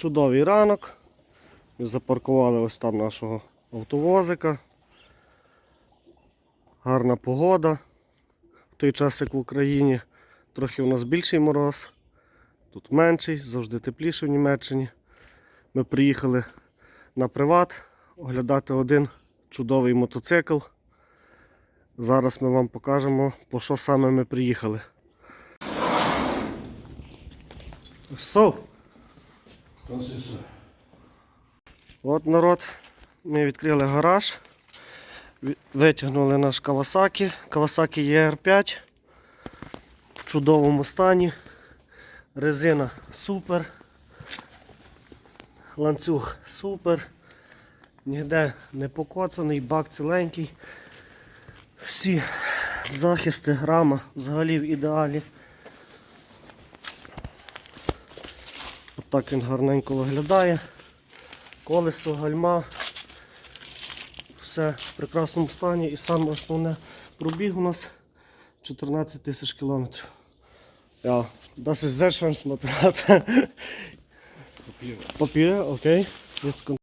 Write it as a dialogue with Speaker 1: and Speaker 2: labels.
Speaker 1: Чудовий ранок. Запаркували ось там нашого автовозика. Гарна погода. В той час, як в Україні, трохи у нас більший мороз. Тут менший, завжди тепліше в Німеччині. Ми приїхали на приват оглядати один чудовий мотоцикл. Зараз ми вам покажемо, по що саме ми приїхали. So, От народ, ми відкрили гараж, витягнули наш Kawasaki, Kawasaki ER5 в чудовому стані. Резина супер. Ланцюг супер. Ніде не покоцаний, бак ціленький. Всі захисти, рама взагалі в ідеалі. Отак він гарненько виглядає. Колесо, гальма. Все в прекрасному стані. І саме основне пробіг у нас 14 тисяч кілометрів. Ja, das ist sehr schön Motorrad. Papier, okay. Jetzt kommt